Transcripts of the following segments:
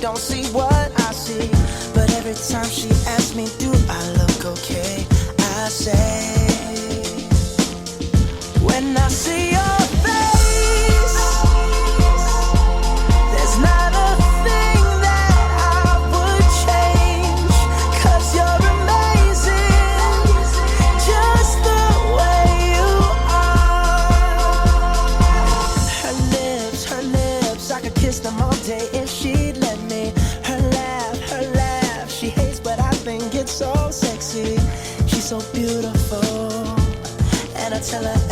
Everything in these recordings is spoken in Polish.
don't see what I see. But every time she bachelor.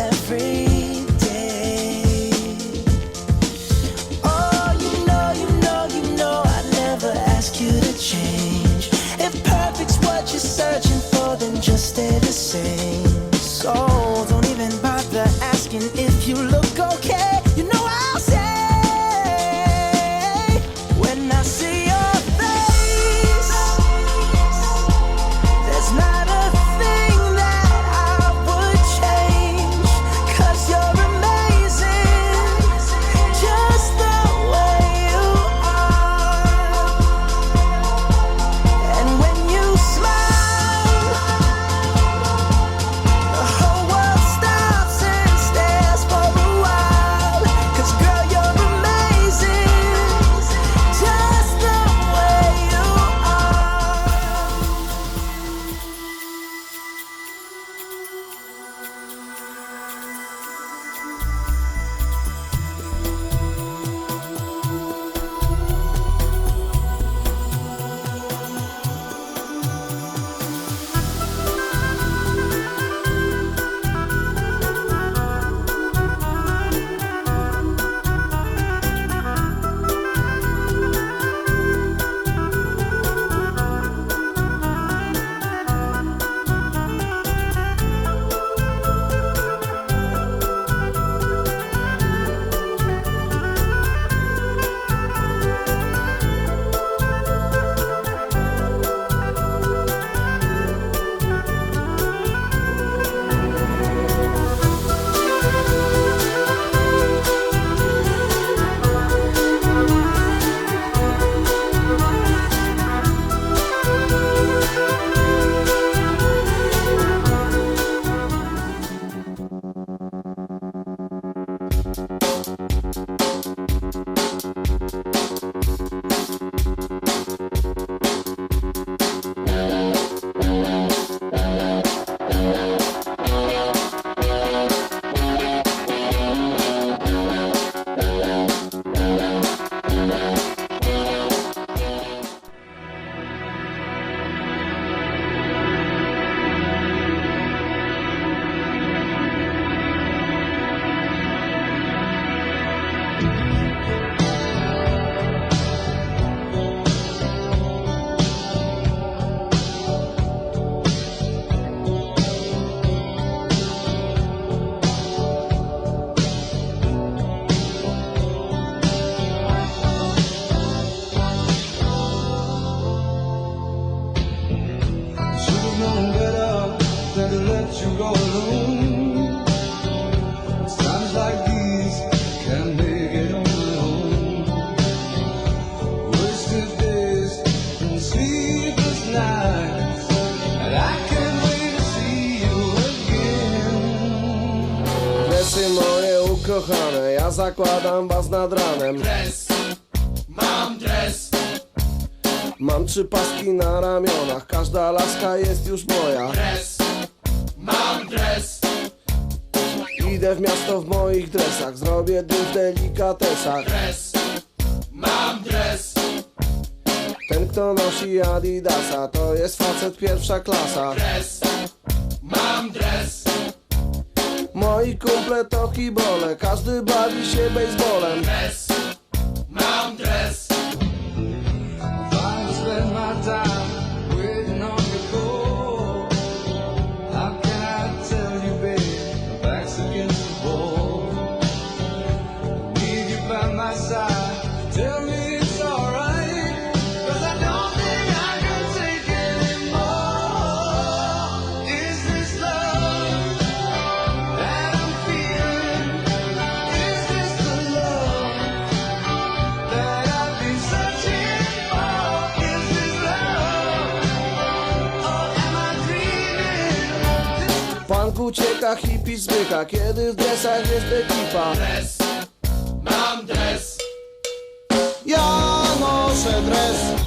you. zakładam was nad ranem. Dres, mam dres. Mam trzy paski na ramionach, każda laska jest już moja. Dres, mam dres. Idę w miasto w moich dresach, zrobię dym w delikatesach. Dres, mam dres. Ten kto nosi adidasa, to jest facet pierwsza klasa. Dres, mam dres. Moi kumple to kibole Każdy bawi się baseballem. Dres, mam dres hippie zbycha Kiedy w dresach jest ekipa. Dres, mam dres, Ja noszę Dres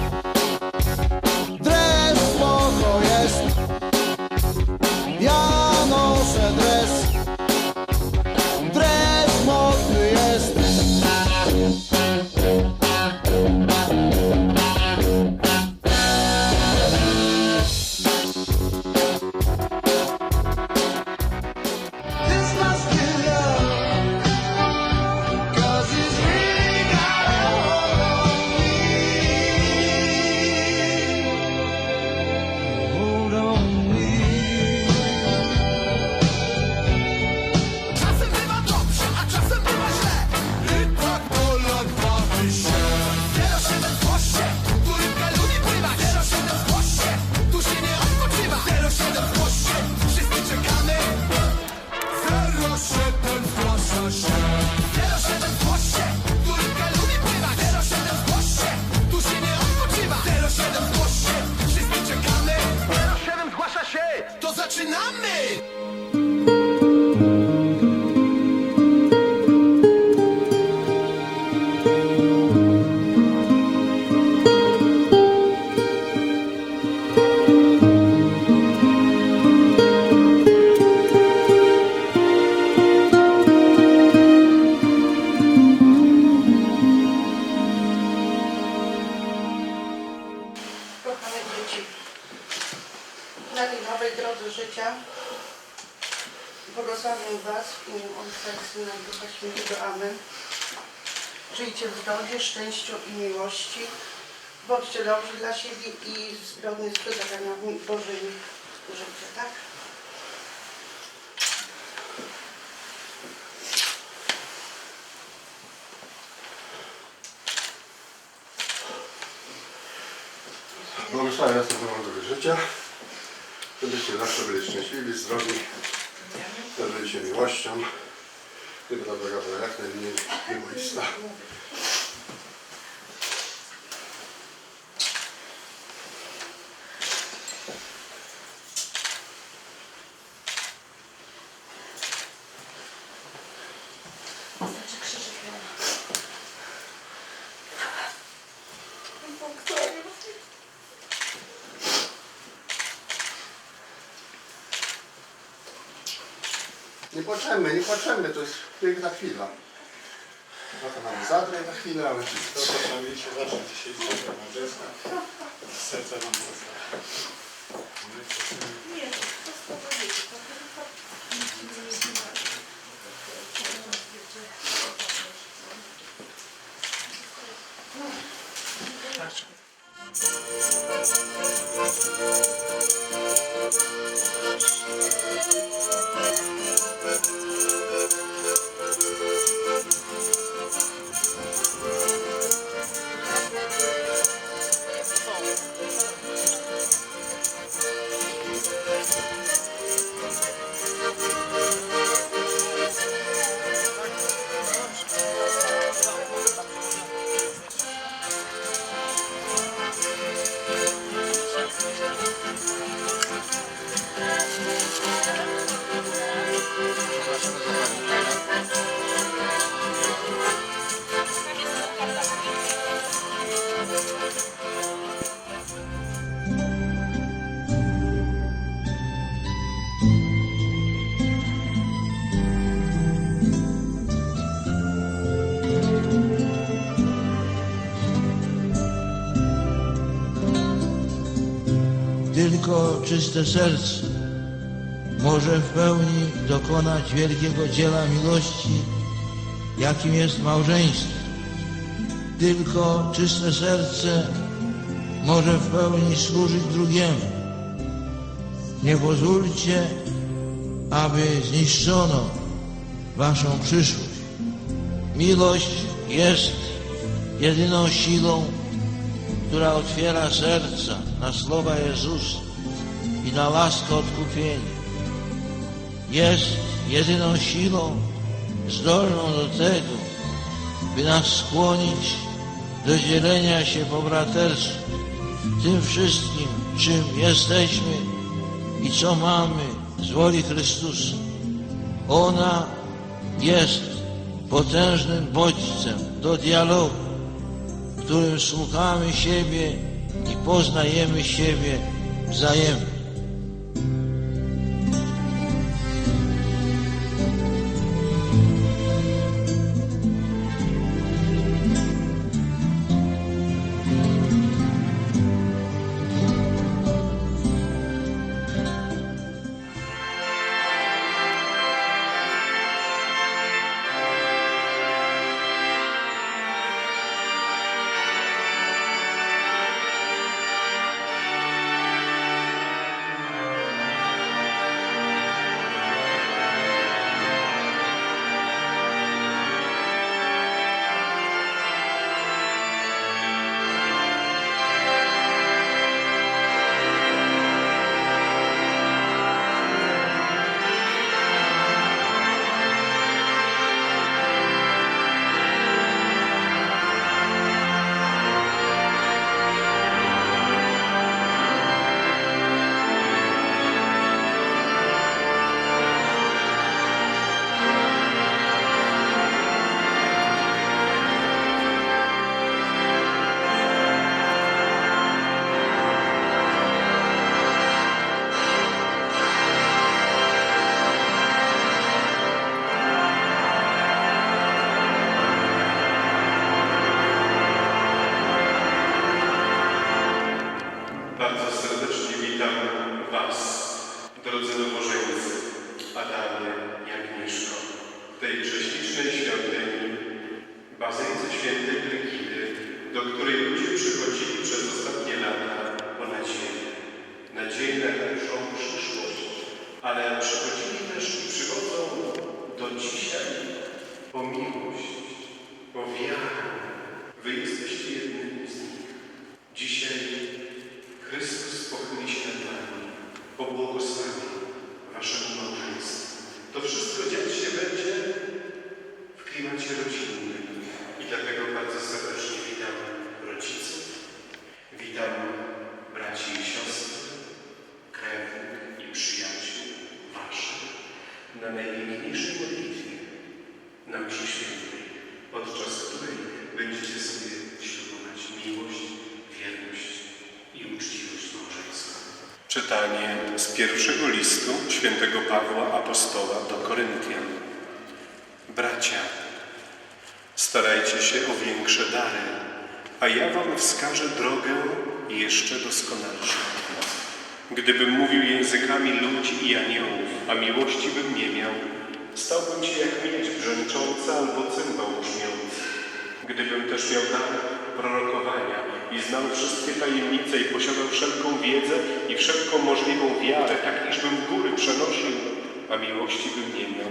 Żyjcie szczęściu i miłości. Bądźcie dobrzy dla siebie i zgodni z przykazaniami Bożymi życia, tak? Błogosławiam sobie nowego życia, żebyście zawsze byli szczęśliwi, zdrowi, darujcie miłością, tego dobrego było jak najmniej egoista. Nie płaczemy, nie płaczemy, to jest piękna chwila. Trochę nam zadrę na chwilę, ale To postanowicie zacząć dzisiaj święto małżeństwa. Z serca wam czyste serce może w pełni dokonać wielkiego dzieła miłości, jakim jest małżeństwo. Tylko czyste serce może w pełni służyć drugiemu. Nie pozwólcie, aby zniszczono waszą przyszłość. Miłość jest jedyną siłą, która otwiera serca na słowa Jezusa i na laskę odkupienia. Jest jedyną siłą zdolną do tego, by nas skłonić do dzielenia się po braterstwu tym wszystkim, czym jesteśmy i co mamy z woli Chrystusa. Ona jest potężnym bodźcem do dialogu, którym słuchamy siebie i poznajemy siebie wzajemnie. Ale przychodzili też i przychodzą do dzisiaj po miłość, po wiarę. Wy jesteście jednymi z nich. Dzisiaj Chrystus pochyli się nad Wami, pobłogosławi Waszemu małżeństwu. To wszystko dziać się będzie w klimacie rodzinnym. I dlatego bardzo serdecznie witam rodziców, witam braci i siostry, krewnych i przyjaciół Waszych na najpiękniejszej modlitwie, na mszy świętej, podczas której będziecie sobie ślubować miłość, wierność i uczciwość małżeńską. Czytanie z pierwszego listu świętego Pawła Apostoła do Koryntian. Bracia, starajcie się o większe dary, a ja wam wskażę drogę jeszcze doskonalszą. Gdybym mówił językami ludzi i aniołów, a miłości bym nie miał, stałbym się jak miedź brzęcząca albo cymbał brzmiący. Gdybym też miał dar prorokowania i znał wszystkie tajemnice i posiadał wszelką wiedzę i wszelką możliwą wiarę, tak iżbym góry przenosił, a miłości bym nie miał,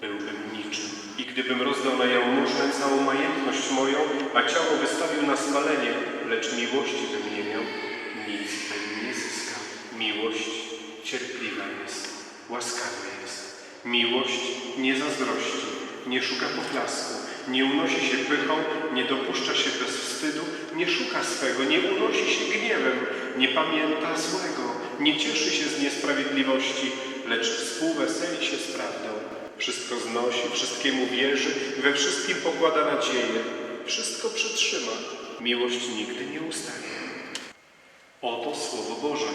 byłbym niczym. I gdybym rozdał na jałmużnę całą majętność moją, a ciało wystawił na spalenie, lecz miłości bym nie miał, nic bym nie zyskał. Miłość cierpliwa jest, łaskawa jest. Miłość nie zazdrości, nie szuka poklasku, nie unosi się pychą, nie dopuszcza się bez wstydu, nie szuka swego, nie unosi się gniewem, nie pamięta złego, nie cieszy się z niesprawiedliwości, lecz współweseli się z prawdą. Wszystko znosi, wszystkiemu wierzy, we wszystkim pokłada nadzieję, wszystko przetrzyma. Miłość nigdy nie ustaje. Oto Słowo Boże.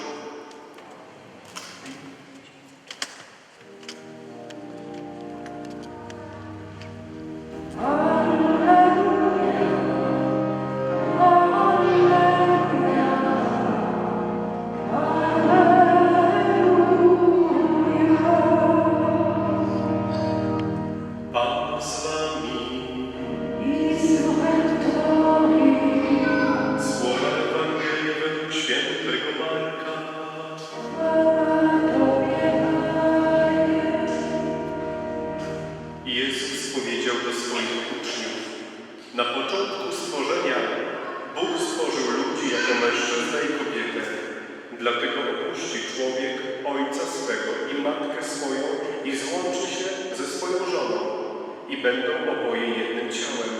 Będą oboje jednym ciałem.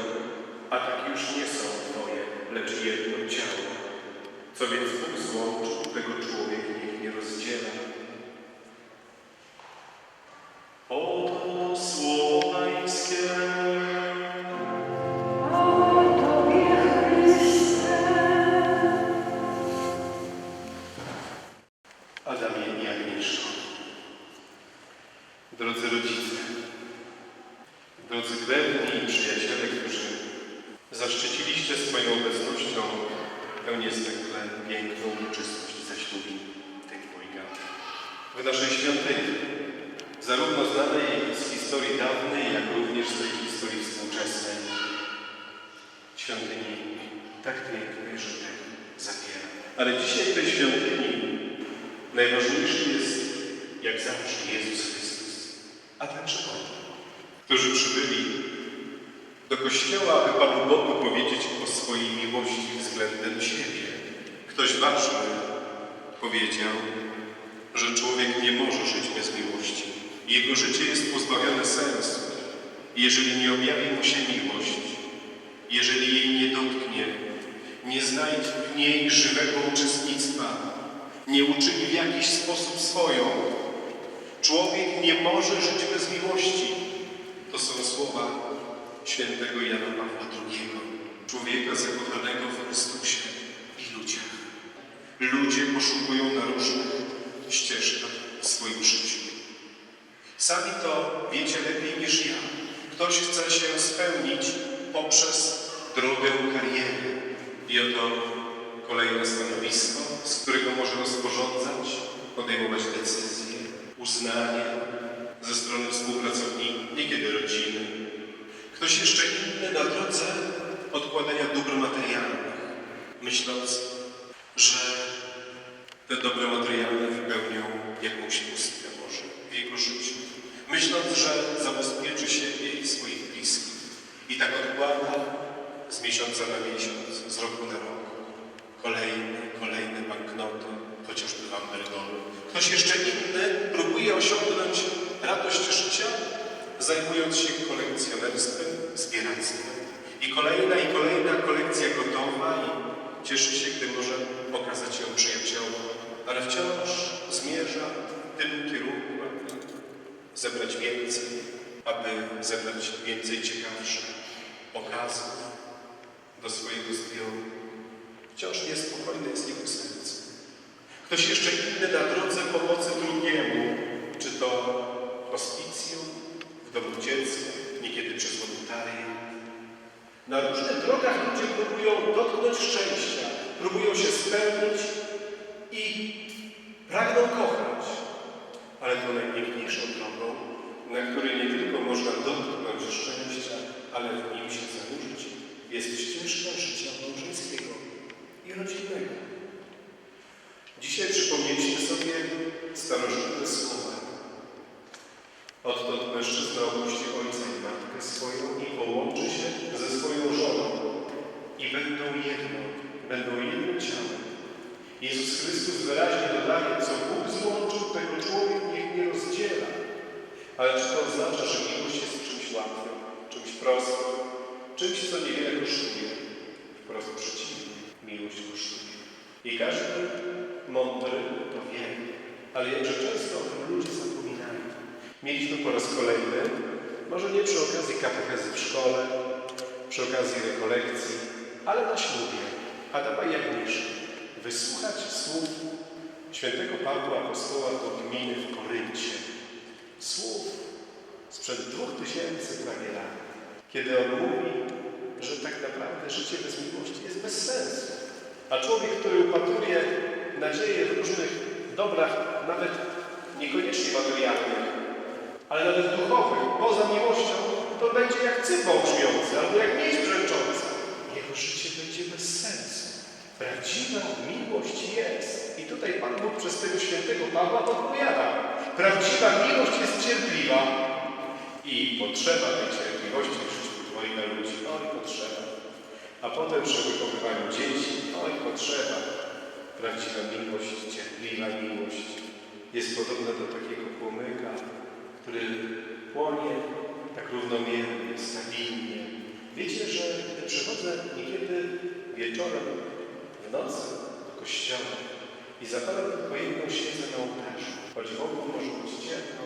A tak już nie są dwoje, lecz jedno ciało. Co więc Bóg złączył, tego człowiek niech nie rozdziela. Drodzy krewni i przyjaciele, którzy zaszczyciliście swoją obecnością tę niezwykle piękną uroczystość zaślubin tych dwojga. W naszej świątyni, zarówno znanej z historii dawnej, jak również z tej historii współczesnej, świątyni tak pięknej, że tego zabiera. Ale dzisiaj w tej świątyni najważniejszy jest, jak zawsze, Jezus Chrystus, a także On, którzy przybyli do Kościoła, aby Panu Bogu powiedzieć o swojej miłości względem siebie. Ktoś ważny powiedział, że człowiek nie może żyć bez miłości. Jego życie jest pozbawione sensu, jeżeli nie objawi mu się miłość, jeżeli jej nie dotknie, nie znajdzie w niej żywego uczestnictwa, nie uczyni w jakiś sposób swoją. Człowiek nie może żyć bez miłości. Są słowa świętego Jana Pawła II, człowieka zakochanego w Chrystusie i ludziach. Ludzie poszukują na różnych ścieżkach w swoim życiu. Sami to wiecie lepiej niż ja. Ktoś chce się spełnić poprzez drogę kariery. I oto kolejne stanowisko, z którego może rozporządzać, podejmować decyzje, uznanie ze strony współpracowników, niekiedy rodziny. Ktoś jeszcze inny na drodze odkładania dóbr materialnych, myśląc, że te dobra materialne wypełnią jakąś pustkę może w jego życiu. Myśląc, że zabezpieczy siebie i swoich bliskich. I tak odkłada z miesiąca na miesiąc, z roku na rok. Kolejne, kolejne banknoty, chociażby w Ambergolu. Ktoś jeszcze inny próbuje osiągnąć radość życia, zajmując się kolekcjonerstwem, zbieractwem. I kolejna i kolejna kolekcja gotowa i cieszy się, gdy może pokazać ją przyjaciołom, ale wciąż zmierza w tym kierunku, aby zebrać więcej, aby zebrać więcej ciekawszych okazów do swojego zbioru. Wciąż niespokojne jest jego serce. Ktoś jeszcze inny na drodze pomocy drugiemu, czy to hospicjum, w domu dziecka, niekiedy przez wolontarię. Na różnych drogach ludzie próbują dotknąć szczęścia, próbują się spełnić i pragną kochać. Ale to najpiękniejszą drogą, na której nie tylko można dotknąć szczęścia, ale w nim się zanurzyć, jest ścieżka życia małżeńskiego i rodzinnego. Dzisiaj przypomnieliśmy sobie starożytne słowa. Odtąd mężczyzna opuści ojca i matkę swoją i połączy się ze swoją żoną i będą jedno, będą jednym ciałem. Jezus Chrystus wyraźnie dodaje, co Bóg złączył, tego człowiek niech nie rozdziela. Ale czy to oznacza, że miłość jest czymś łatwym, czymś prostym, czymś, co niewiele kosztuje? Wprost przeciwnie, miłość kosztuje. I każdy mądry to wie, ale jakże często o tym ludzie zapominają. Mieliśmy po raz kolejny, może nie przy okazji katechezy w szkole, przy okazji rekolekcji, ale na ślubie Adama i Agnieszki, wysłuchać słów świętego Pawła Apostoła do gminy w Koryncie. Słów sprzed dwóch tysięcy prawie lat, kiedy on mówi, że tak naprawdę życie bez miłości jest bez sensu. A człowiek, który upatruje nadzieję w różnych dobrach, nawet niekoniecznie materialnych, ale nawet duchowych, poza miłością, to będzie jak cymbał brzmiący, albo jak miedź brzęcząca. Jego życie będzie bez sensu. Prawdziwa miłość jest. I tutaj Pan Bóg przez tego świętego Pawła podpowiada. Prawdziwa miłość jest cierpliwa i potrzeba tej cierpliwości w życiu dwojga ludzi. Oj, potrzeba. A potem przy wychowywaniu dzieci, oj, potrzeba. Prawdziwa miłość, cierpliwa miłość jest podobna do takiego płomyka, który płonie tak równomiernie, stabilnie. Wiecie, że gdy przychodzę niekiedy wieczorem, w nocy do kościoła i zapalam tylko jedną świecę na ołtarzu, choć wokół może być ciemno,